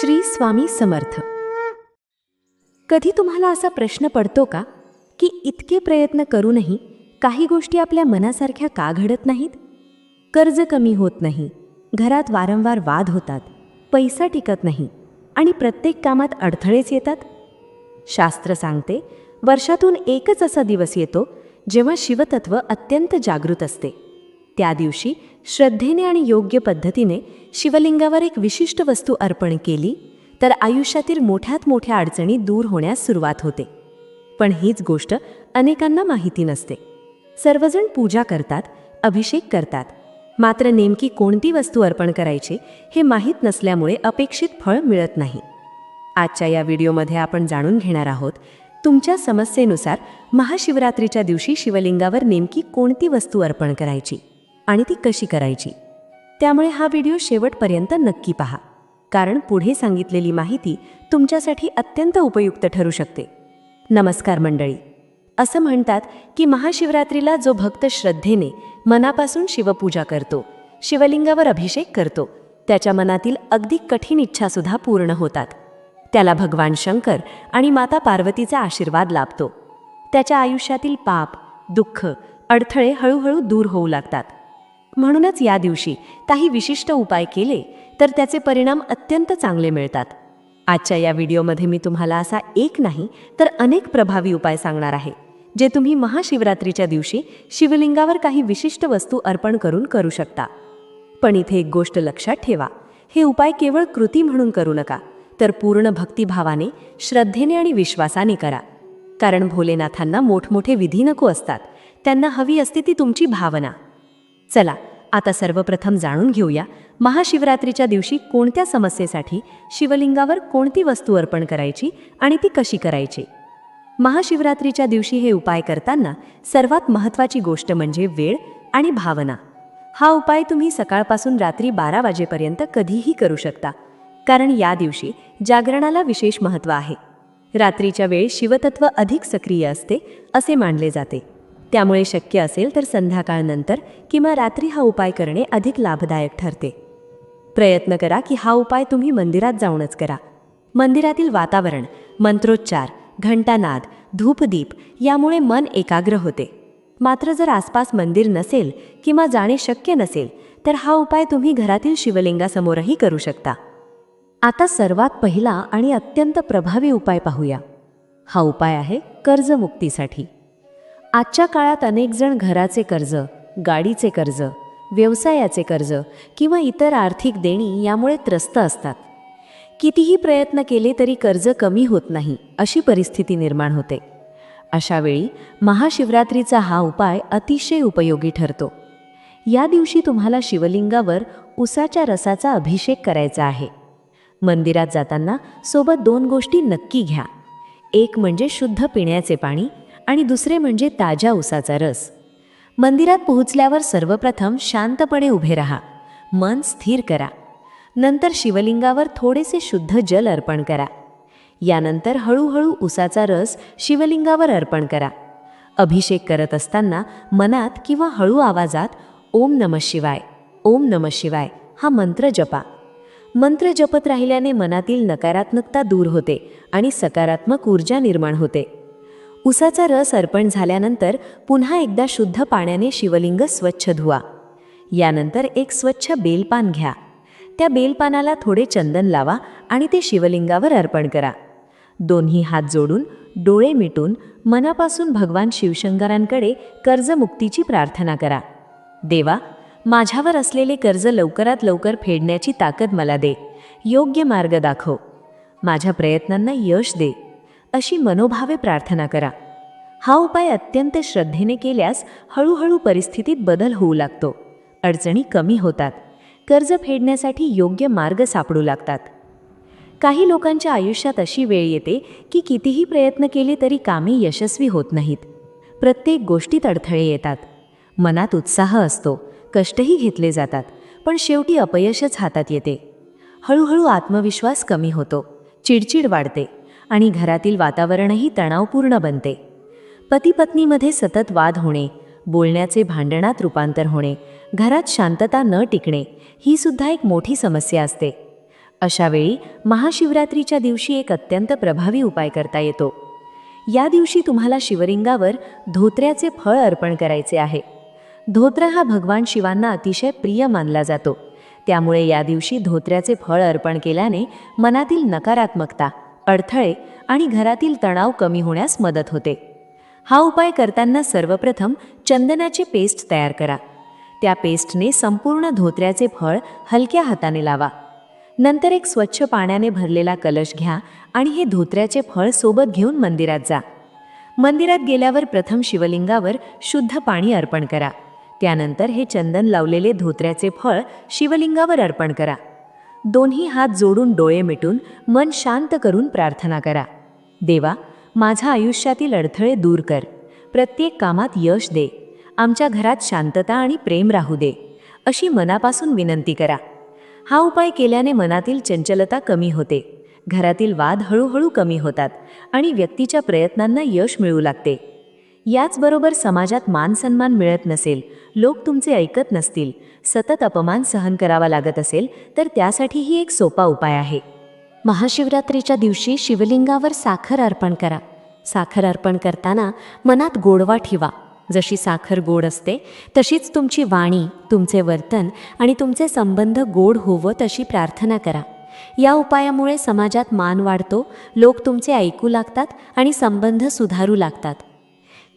श्री स्वामी समर्थ. कधी तुम्हाला असा प्रश्न पडतो का की इतके प्रयत्न करूनही काही गोष्टी आपल्या मनासारख्या का घडत नाहीत? कर्ज कमी होत नाही घरात वारंवार वाद होतात पैसा टिकत नाही आणि प्रत्येक कामात अडथळेच येतात? शास्त्र सांगते वर्षातून एकच असा दिवस येतो जेव्हा शिवतत्व अत्यंत जागृत असते. त्या दिवशी श्रद्धेने आणि योग्य पद्धतीने शिवलिंगावर एक विशिष्ट वस्तू अर्पण केली तर आयुष्यातील मोठ्यात मोठ्या अडचणी दूर होण्यास सुरुवात होते. पण हीच गोष्ट अनेकांना माहिती नसते. सर्वजण पूजा करतात अभिषेक करतात. मात्र नेमकी कोणती वस्तू अर्पण करायची हे माहीत नसल्यामुळे अपेक्षित फळ मिळत नाही. आजच्या या व्हिडिओमध्ये आपण जाणून घेणार आहोत तुमच्या समस्येनुसार महाशिवरात्रीच्या दिवशी शिवलिंगावर नेमकी कोणती वस्तू अर्पण करायची? आणि ती कशी करायची? त्यामुळे हा व्हिडिओ शेवटपर्यंत नक्की पहा. कारण पुढे सांगितलेली माहिती तुमच्यासाठी अत्यंत उपयुक्त ठरू शकते. नमस्कार मंडळी. असं म्हणतात की महाशिवरात्रीला जो भक्त श्रद्धेने मनापासून शिवपूजा करतो शिवलिंगावर अभिषेक करतो त्याच्या मनातील अगदी कठीण इच्छासुद्धा पूर्ण होतात. त्याला भगवान शंकर आणि माता पार्वतीचा आशीर्वाद लाभतो. त्याच्या आयुष्यातील पाप दुःख अडथळे हळूहळू दूर होऊ लागतात. म्हणूनच या दिवशी काही विशिष्ट उपाय केले तर त्याचे परिणाम अत्यंत चांगले मिळतात. आजच्या या व्हिडिओमध्ये मी तुम्हाला असा एक नाही तर अनेक प्रभावी उपाय सांगणार आहे जे तुम्ही महाशिवरात्रीच्या दिवशी शिवलिंगावर काही विशिष्ट वस्तू अर्पण करून करू शकता. पण इथे एक गोष्ट लक्षात ठेवा हे उपाय केवळ कृती म्हणून करू नका तर पूर्ण भक्तिभावाने श्रद्धेने आणि विश्वासाने करा. कारण भोलेनाथांना मोठमोठे विधी नको असतात त्यांना हवी असते ती तुमची भावना. चला आता सर्वप्रथम जाणून घेऊया महाशिवरात्रीच्या दिवशी कोणत्या समस्येसाठी शिवलिंगावर कोणती वस्तू अर्पण करायची आणि ती कशी करायची? महाशिवरात्रीच्या दिवशी हे उपाय करताना सर्वात महत्त्वाची गोष्ट म्हणजे वेळ आणि भावना. हा उपाय तुम्ही सकाळपासून रात्री बारा वाजेपर्यंत कधीही करू शकता कारण या दिवशी जागरणाला विशेष महत्त्व आहे. रात्रीच्या वेळी शिवतत्व अधिक सक्रिय असते असे मानले जाते. त्यामुळे शक्य असेल तर संध्याकाळनंतर किंवा रात्री हा उपाय करणे अधिक लाभदायक ठरते. प्रयत्न करा की हा उपाय तुम्ही मंदिरात जाऊनच करा. मंदिरातील वातावरण मंत्रोच्चार घंटानाद धूपदीप यामुळे मन एकाग्र होते. मात्र जर आसपास मंदिर नसेल किंवा जाणे शक्य नसेल तर हा उपाय तुम्ही घरातील शिवलिंगासमोरही करू शकता. आता सर्वात पहिला आणि अत्यंत प्रभावी उपाय पाहूया. हा उपाय आहे कर्जमुक्तीसाठी. आजच्या काळात अनेकजण घराचे कर्ज गाडीचे कर्ज व्यवसायाचे कर्ज किंवा इतर आर्थिक देणी यामुळे त्रस्त असतात. कितीही प्रयत्न केले तरी कर्ज कमी होत नाही अशी परिस्थिती निर्माण होते. अशावेळी महाशिवरात्रीचा हा उपाय अतिशय उपयोगी ठरतो. या दिवशी तुम्हाला शिवलिंगावर उसाच्या रसाचा अभिषेक करायचा आहे. मंदिरात जाताना सोबत दोन गोष्टी नक्की घ्या. एक म्हणजे शुद्ध पिण्याचे पाणी आणि दुसरे म्हणजे ताज्या उसाचा रस. मंदिरात पोहोचल्यावर सर्वप्रथम शांतपणे उभे राहा. मन स्थिर करा. नंतर शिवलिंगावर थोडेसे शुद्ध जल अर्पण करा. यानंतर हळूहळू उसाचा रस शिवलिंगावर अर्पण करा. अभिषेक करत असताना मनात किंवा हळू आवाजात ओम नम शिवाय ओम नम शिवाय हा मंत्र जपा. मंत्र जपत राहिल्याने मनातील नकारात्मकता दूर होते आणि सकारात्मक ऊर्जा निर्माण होते. उसाचा रस अर्पण झाल्यानंतर पुन्हा एकदा शुद्ध पाण्याने शिवलिंग स्वच्छ धुवा. यानंतर एक स्वच्छ बेलपान घ्या. त्या बेलपानाला थोडे चंदन लावा आणि ते शिवलिंगावर अर्पण करा. दोन्ही हात जोडून डोळे मिटून मनापासून भगवान शिवशंकरांकडे कर्जमुक्तीची प्रार्थना करा. देवा माझ्यावर असलेले कर्ज लवकरात लवकर फेडण्याची ताकद मला दे. योग्य मार्ग दाखव. माझ्या प्रयत्नांना यश दे. अशी मनोभावे प्रार्थना करा. हा उपाय अत्यंत श्रद्धेने केल्यास हळूहळू परिस्थितीत बदल होऊ लागतो. अडचणी कमी होतात. कर्ज फेडण्यासाठी योग्य मार्ग सापडू लागतात. काही लोकांच्या आयुष्यात अशी वेळ येते की कितीही प्रयत्न केले तरी कामे यशस्वी होत नाहीत. प्रत्येक गोष्टीत अडथळे येतात. मनात उत्साह असतो. कष्टही घेतले जातात. पण शेवटी अपयशच हातात येते. हळूहळू आत्मविश्वास कमी होतो. चिडचिड वाढते. आणि घरातील वातावरणही तणावपूर्ण बनते. पती पत्नीमध्ये सतत वाद होणे बोलण्याचे भांडणात रूपांतर होणे घरात शांतता न टिकणे ही सुद्धा एक मोठी समस्या असते. अशावेळी महाशिवरात्रीच्या दिवशी एक अत्यंत प्रभावी उपाय करता येतो. या दिवशी तुम्हाला शिवलिंगावर धोत्र्याचे फळ अर्पण करायचे आहे. धोत्र हा भगवान शिवांना अतिशय प्रिय मानला जातो. त्यामुळे या दिवशी धोत्र्याचे फळ अर्पण केल्याने मनातील नकारात्मकता अडथळे आणि घरातील तणाव कमी होण्यास मदत होते. हा उपाय करताना सर्वप्रथम चंदनाचे पेस्ट तयार करा. त्या पेस्टने संपूर्ण धोत्र्याचे फळ हलक्या हाताने लावा. नंतर एक स्वच्छ पाण्याने भरलेला कलश घ्या आणि हे धोत्र्याचे फळ सोबत घेऊन मंदिरात जा. मंदिरात गेल्यावर प्रथम शिवलिंगावर शुद्ध पाणी अर्पण करा. त्यानंतर हे चंदन लावलेले धोत्र्याचे फळ शिवलिंगावर अर्पण करा. दोन्ही हात जोडून डोळे मिटून मन शांत करून प्रार्थना करा. देवा माझ्या आयुष्यातील अडथळे दूर कर. प्रत्येक कामात यश दे. आमच्या घरात शांतता आणि प्रेम राहू दे. अशी मनापासून विनंती करा. हा उपाय केल्याने मनातील चंचलता कमी होते. घरातील वाद हळूहळू कमी होतात आणि व्यक्तीच्या प्रयत्नांना यश मिळू लागते. याचबरोबर समाजात मान सन्मान मिळत नसेल लोक तुमचे ऐकत नसतील सतत अपमान सहन करावा लागत असेल तर त्यासाठीही एक सोपा उपाय आहे. महाशिवरात्रीच्या दिवशी शिवलिंगावर साखर अर्पण करा. साखर अर्पण करताना मनात गोडवा ठेवा. जशी साखर गोड असते तशीच तुमची वाणी तुमचे वर्तन आणि तुमचे संबंध गोड होवत अशी प्रार्थना करा. या उपायामुळे समाजात मान वाढतो लोक तुमचे ऐकू लागतात आणि संबंध सुधारू लागतात.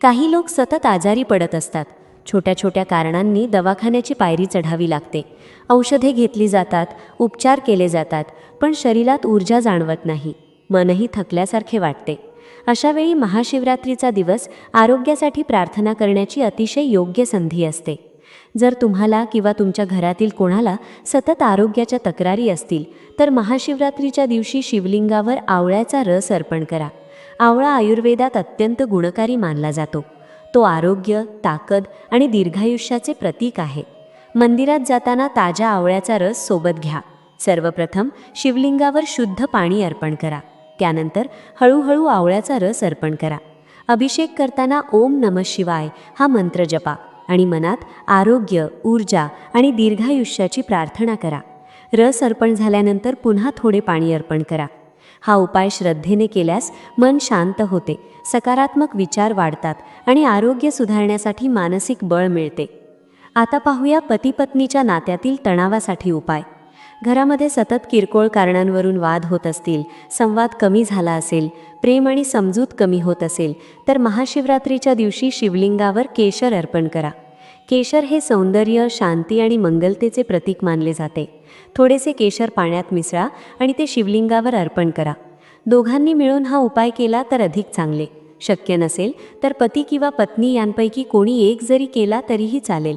काही लोक सतत आजारी पडत असतात. छोट्या छोट्या कारणांनी दवाखान्याची पायरी चढावी लागते. औषधे घेतली जातात उपचार केले जातात पण शरीरात ऊर्जा जाणवत नाही. मनही थकल्यासारखे वाटते. अशावेळी महाशिवरात्रीचा दिवस आरोग्यासाठी प्रार्थना करण्याची अतिशय योग्य संधी असते. जर तुम्हाला किंवा तुमच्या घरातील कोणाला सतत आरोग्याच्या तक्रारी असतील तर महाशिवरात्रीच्या दिवशी शिवलिंगावर आवळ्याचा रस अर्पण करा. आवळा आयुर्वेदात अत्यंत गुणकारी मानला जातो. तो आरोग्य ताकद आणि दीर्घायुष्याचे प्रतीक आहे. मंदिरात जाताना ताज्या आवळ्याचा रस सोबत घ्या. सर्वप्रथम शिवलिंगावर शुद्ध पाणी अर्पण करा. त्यानंतर हळूहळू आवळ्याचा रस अर्पण करा. अभिषेक करताना ओम नम शिवाय हा मंत्र जपा आणि मनात आरोग्य ऊर्जा आणि दीर्घायुष्याची प्रार्थना करा. रस अर्पण झाल्यानंतर पुन्हा थोडे पाणी अर्पण करा. हा उपाय श्रद्धेने केल्यास मन शांत होते सकारात्मक विचार वाढतात आणि आरोग्य सुधारण्यासाठी मानसिक बळ मिळते. आता पाहूया पतीपत्नीच्या नात्यातील तणावासाठी उपाय. घरामध्ये सतत किरकोळ कारणांवरून वाद होत असतील संवाद कमी झाला असेल प्रेम आणि समजूत कमी होत असेल तर महाशिवरात्रीच्या दिवशी शिवलिंगावर केशर अर्पण करा. केशर हे सौंदर्य शांती आणि मंगलतेचे प्रतीक मानले जाते. थोडेसे केशर पाण्यात मिसळा आणि ते शिवलिंगावर अर्पण करा. दोघांनी मिळून हा उपाय केला तर अधिक चांगले. शक्य नसेल तर पती किंवा पत्नी यांपैकी कोणी एक जरी केला तरीही चालेल.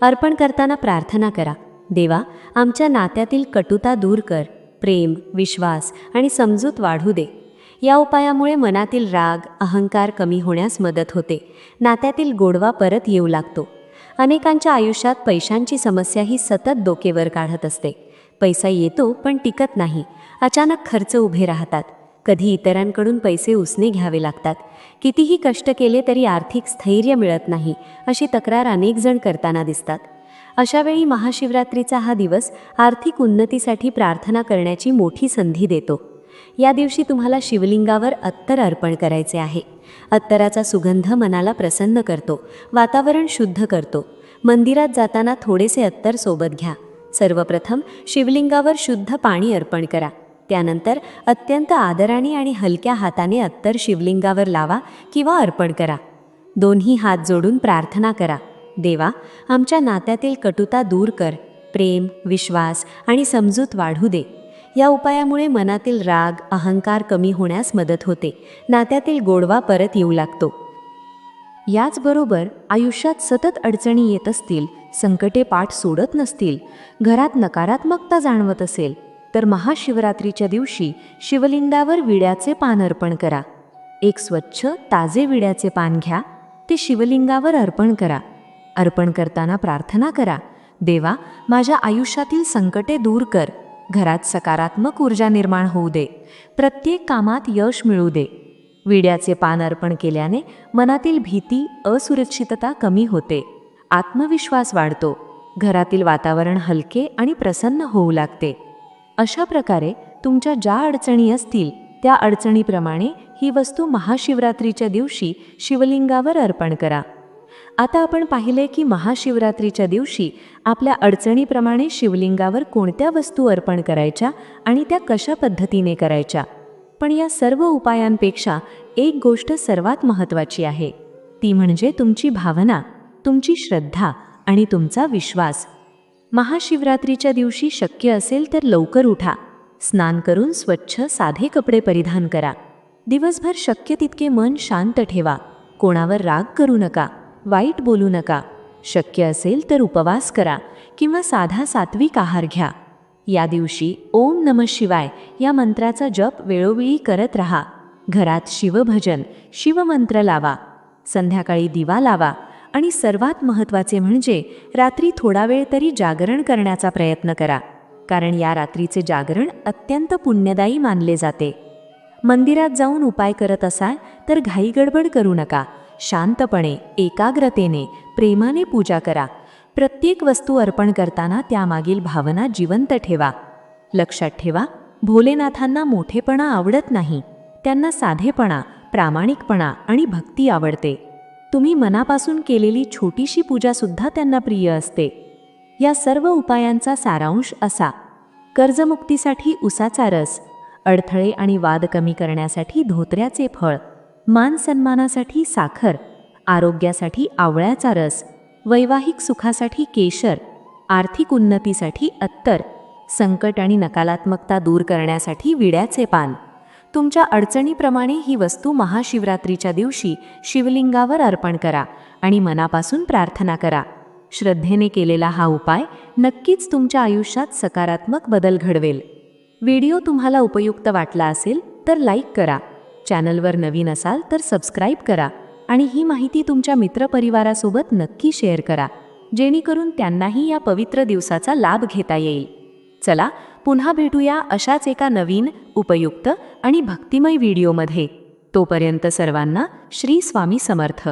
अर्पण करताना प्रार्थना करा. देवा आमच्या नात्यातील कटुता दूर कर. प्रेम विश्वास आणि समजूत वाढू दे. या उपायामुळे मनातील राग अहंकार कमी होण्यास मदत होते. नात्यातील गोडवा परत येऊ लागतो. अनेकांच्या आयुष्यात पैशांची समस्या ही सतत डोकेवर काढत असते. पैसा येतो पण टिकत नाही. अचानक खर्च उभे राहतात. कधी इतरांकडून पैसे उसने घ्यावे लागतात. कितीही कष्ट केले तरी आर्थिक स्थैर्य मिळत नाही अशी तक्रार अनेक जण करताना दिसतात. अशावेळी महाशिवरात्रीचा हा दिवस आर्थिक उन्नतीसाठी प्रार्थना करण्याची मोठी संधी देतो. या दिवशी तुम्हाला शिवलिंगावर अत्तर अर्पण करायचे आहे. अत्तराचा सुगंध मनाला प्रसन्न करतो. वातावरण शुद्ध करतो. मंदिरात जाताना थोडेसे अत्तर सोबत घ्या. सर्वप्रथम शिवलिंगावर शुद्ध पाणी अर्पण करा. त्यानंतर अत्यंत आदराने आणि हलक्या हाताने अत्तर शिवलिंगावर लावा किंवा अर्पण करा. दोन्ही हात जोडून प्रार्थना करा. देवा आमच्या नात्यातील कटुता दूर कर. प्रेम विश्वास आणि समजूत वाढू दे. या उपायामुळे मनातील राग अहंकार कमी होण्यास मदत होते. नात्यातील गोडवा परत येऊ लागतो. याचबरोबर आयुष्यात सतत अडचणी येत असतील संकटे पाठ सोडत नसतील घरात नकारात्मकता जाणवत असेल तर महाशिवरात्रीच्या दिवशी शिवलिंगावर विड्याचे पान अर्पण करा. एक स्वच्छ ताजे विड्याचे पान घ्या ते शिवलिंगावर अर्पण करा. अर्पण करताना प्रार्थना करा देवा माझ्या आयुष्यातील संकटे दूर कर घरात सकारात्मक ऊर्जा निर्माण होऊ दे प्रत्येक कामात यश मिळू दे. विड्याचे पान अर्पण केल्याने मनातील भीती असुरक्षितता कमी होते. आत्मविश्वास वाढतो. घरातील वातावरण हलके आणि प्रसन्न होऊ लागते. अशा प्रकारे तुमच्या ज्या अडचणी असतील त्या अडचणीप्रमाणे ही वस्तू महाशिवरात्रीच्या दिवशी शिवलिंगावर अर्पण करा. आता आपण पाहिले की महाशिवरात्रीच्या दिवशी आपल्या अडचणीप्रमाणे शिवलिंगावर कोणत्या वस्तू अर्पण करायच्या आणि त्या कशा पद्धतीने करायच्या? पण या सर्व उपायांपेक्षा एक गोष्ट सर्वात महत्त्वाची आहे. ती म्हणजे तुमची भावना तुमची श्रद्धा आणि तुमचा विश्वास. महाशिवरात्रीच्या दिवशी शक्य असेल तर लवकर उठा. स्नान करून स्वच्छ साधे कपडे परिधान करा. दिवसभर शक्य तितके मन शांत ठेवा. कोणावर राग करू नका वाईट बोलू नका. शक्य असेल तर उपवास करा किंवा साधा सात्विक आहार घ्या. या दिवशी ओम नम शिवाय या मंत्राचा जप वेळोवेळी करत राहा. घरात शिवभजन शिवमंत्र लावा. संध्याकाळी दिवा लावा आणि सर्वात महत्त्वाचे म्हणजे रात्री थोडा वेळ तरी जागरण करण्याचा प्रयत्न करा. कारण या रात्रीचे जागरण अत्यंत पुण्यदायी मानले जाते. मंदिरात जाऊन उपाय करत असाल तर घाईगडबड करू नका. शांतपणे एकाग्रतेने प्रेमाने पूजा करा. प्रत्येक वस्तू अर्पण करताना त्यामागील भावना जिवंत ठेवा. लक्षात ठेवा भोलेनाथांना मोठेपणा आवडत नाही. त्यांना साधेपणा प्रामाणिकपणा आणि भक्ती आवडते. तुम्ही मनापासून केलेली छोटीशी पूजासुद्धा त्यांना प्रिय असते. या सर्व उपायांचा सारांश असा. कर्जमुक्तीसाठी उसाचा रस अडथळे आणि वाद कमी करण्यासाठी धोत्र्याचे फळ मान सन्मानासाठी साखर आरोग्यासाठी आवळ्याचा रस वैवाहिक सुखासाठी केशर आर्थिक उन्नतीसाठी अत्तर संकट आणि नकारात्मकता दूर करण्यासाठी विड्याचे पान. तुमच्या अडचणीप्रमाणे ही वस्तू महाशिवरात्रीच्या दिवशी शिवलिंगावर अर्पण करा आणि मनापासून प्रार्थना करा. श्रद्धेने केलेला हा उपाय नक्कीच तुमच्या आयुष्यात सकारात्मक बदल घडवेल. व्हिडिओ तुम्हाला उपयुक्त वाटला असेल तर लाईक करा. चॅनलवर नवीन असाल तर सबस्क्राईब करा. आणि ही माहिती तुमच्या मित्रपरिवारासोबत नक्की शेअर करा जेणेकरून त्यांनाही या पवित्र दिवसाचा लाभ घेता येईल. चला पुन्हा भेटूया अशाच एका नवीन उपयुक्त आणि भक्तिमय व्हिडिओमध्ये. तोपर्यंत सर्वांना श्री स्वामी समर्थ.